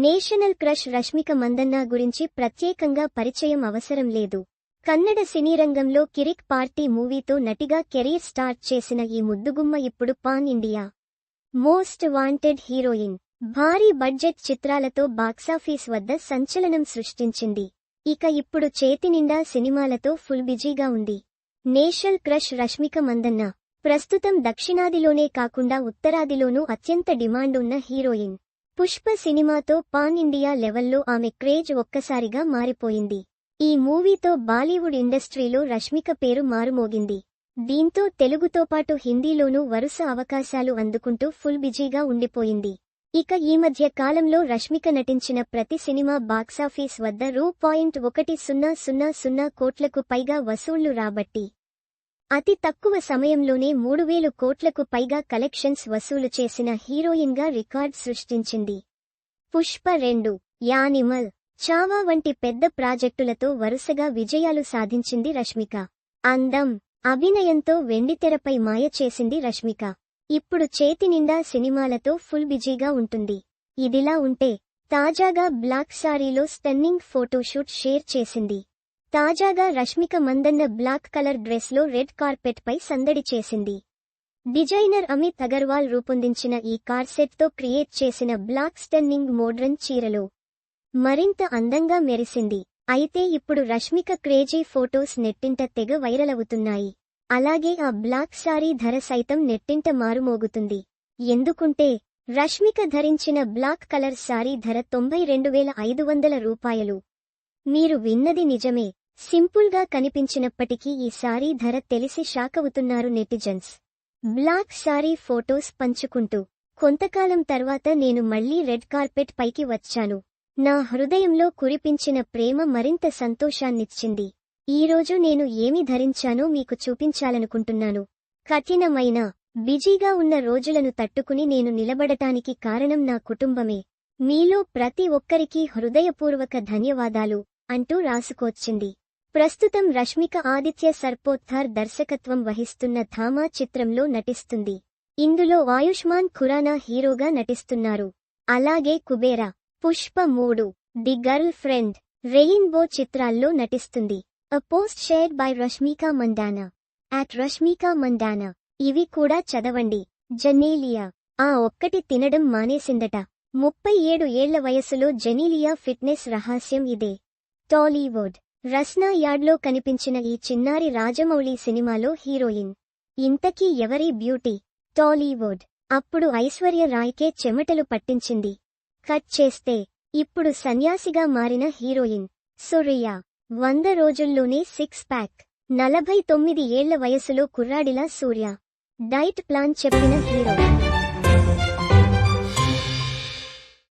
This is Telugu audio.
నేషనల్ క్రష్ రష్మిక మందన్న గురించి ప్రత్యేకంగా పరిచయం అవసరం లేదు. కన్నడ సినీ రంగంలో కిరిక్ పార్టీ మూవీతో నటిగా కెరీర్ స్టార్ట్ చేసిన ఈ ముద్దుగుమ్మ ఇప్పుడు pan India. Most wanted heroine. భారీ బడ్జెట్ చిత్రాలతో బాక్సాఫీస్ వద్ద సంచలనం సృష్టించింది. ఇక ఇప్పుడు చేతినిండా సినిమాలతో ఫుల్ బిజీగా ఉంది. National crush Rashmika Mandanna. ప్రస్తుతం దక్షిణాదిలోనే కాకుండా ఉత్తరాదిలోనూ అత్యంత డిమాండ్ ఉన్న హీరోయిన్. పుష్ప సినిమాతో పాన్ ఇండియా లెవెల్లో ఆమె క్రేజ్ ఒక్కసారిగా మారిపోయింది. ఈ మూవీతో బాలీవుడ్ ఇండస్ట్రీలో రష్మిక పేరు మారుమోగింది. దీంతో తెలుగుతో పాటు హిందీలోనూ వరుస అవకాశాలు అందుకుంటూ ఫుల్ బిజీగా ఉండిపోయింది. ఇక ఈ మధ్య కాలంలో రష్మిక నటించిన ప్రతి సినిమా బాక్సాఫీస్ వద్ద రూ పాయింట్ ఒకటి సున్నా సున్నా సున్నా కోట్లకు పైగా వసూళ్ళు రాబట్టి అతి తక్కువ సమయంలోనే మూడు వేలు కోట్లకు పైగా కలెక్షన్స్ వసూలు చేసిన హీరోయిన్గా రికార్డ్ సృష్టించింది. పుష్ప రెండు యానిమల్. చావా వంటి పెద్ద ప్రాజెక్టులతో వరుసగా విజయాలు సాధించింది రష్మిక. అందం. అభినయంతో వెండితెరపై మాయ చేసింది రష్మిక. ఇప్పుడు చేతినిండా సినిమాలతో ఫుల్ బిజీగా ఉంటుంది. ఇదిలా ఉంటే తాజాగా బ్లాక్ సారీలో స్టన్నింగ్ ఫోటోషూట్ షేర్ చేసింది. తాజాగా రష్మిక మందన్న బ్లాక్ కలర్ డ్రెస్లో రెడ్ కార్పెట్ పై సందడి చేసింది. డిజైనర్ అమిత్ అగర్వాల్ రూపొందించిన ఈ కార్సెట్తో క్రియేట్ చేసిన బ్లాక్ స్టన్నింగ్ మోడ్రన్ చీరలో మరింత అందంగా మెరిసింది. అయితే ఇప్పుడు రష్మిక క్రేజీ ఫోటోస్ నెట్టింట తెగ వైరల్ అవుతున్నాయి అలాగే ఆ బ్లాక్ సారీ ధర సైతం నెట్టింట మారుమోగుతుంది. ఎందుకుంటే రష్మిక ధరించిన బ్లాక్ కలర్ సారీ ధర తొంభై రెండు వేల ఐదు వందల రూపాయలు. మీరు విన్నది నిజమే. సింపుల్గా కనిపించినప్పటికీ ఈ సారీ ధర తెలిసి షాకవుతున్నారు నెటిజన్స్. బ్లాక్ సారీ ఫోటోస్ పంచుకుంటూ కొంతకాలం తర్వాత నేను మళ్ళీ రెడ్ కార్పెట్ పైకి వచ్చాను. నా హృదయంలో కురిపించిన ప్రేమ మరింత సంతోషాన్నిచ్చింది. ఈరోజు నేను ఏమి ధరించానో మీకు చూపించాలనుకుంటున్నాను. కఠినమైన బిజీగా ఉన్న రోజులను తట్టుకుని నేను నిలబడటానికి కారణం నా కుటుంబమే. మీలో ప్రతి ఒక్కరికీ హృదయపూర్వక ధన్యవాదాలు అంటూ రాసుకొచ్చింది. ప్రస్తుతం రష్మిక ఆదిత్య సర్పోత్థార్ దర్శకత్వం వహిస్తున్న ధామా చిత్రంలో నటిస్తుంది. ఇందులో ఆయుష్మాన్ ఖురానా హీరోగా నటిస్తున్నారు. అలాగే కుబేరా పుష్ప మూడు ది గర్ల్ ఫ్రెండ్ రెయిన్బో చిత్రాల్లో నటిస్తుంది. A post shared by Rashmika Mandanna at Rashmika Mandanna ఇవి కూడా చదవండి. జనీలియా. ఆ ఒక్కటి తినడం మానేసిందట. ముప్పై ఏడు ఏళ్ళ వయసులో జెనీలియా ఫిట్నెస్ రహస్యం ఇదే. టాలీవుడ్. రస్నా యార్డ్లో కనిపించిన ఈ చిన్నారి రాజమౌళి సినిమాలో హీరోయిన్. ఇంతకీ ఎవరి బ్యూటీ? టాలీవుడ్. అప్పుడు ఐశ్వర్య రాయ్కే చెమటలు పట్టించింది. కట్ చేస్తే. ఇప్పుడు సన్యాసిగా మారిన హీరోయిన్. సురియా. వంద రోజుల్లోనే సిక్స్ ప్యాక్. నలభై తొమ్మిది ఏళ్ళ వయసులో కుర్రాడిలా సూర్య. డైట్ ప్లాన్ చెప్పిన హీరో.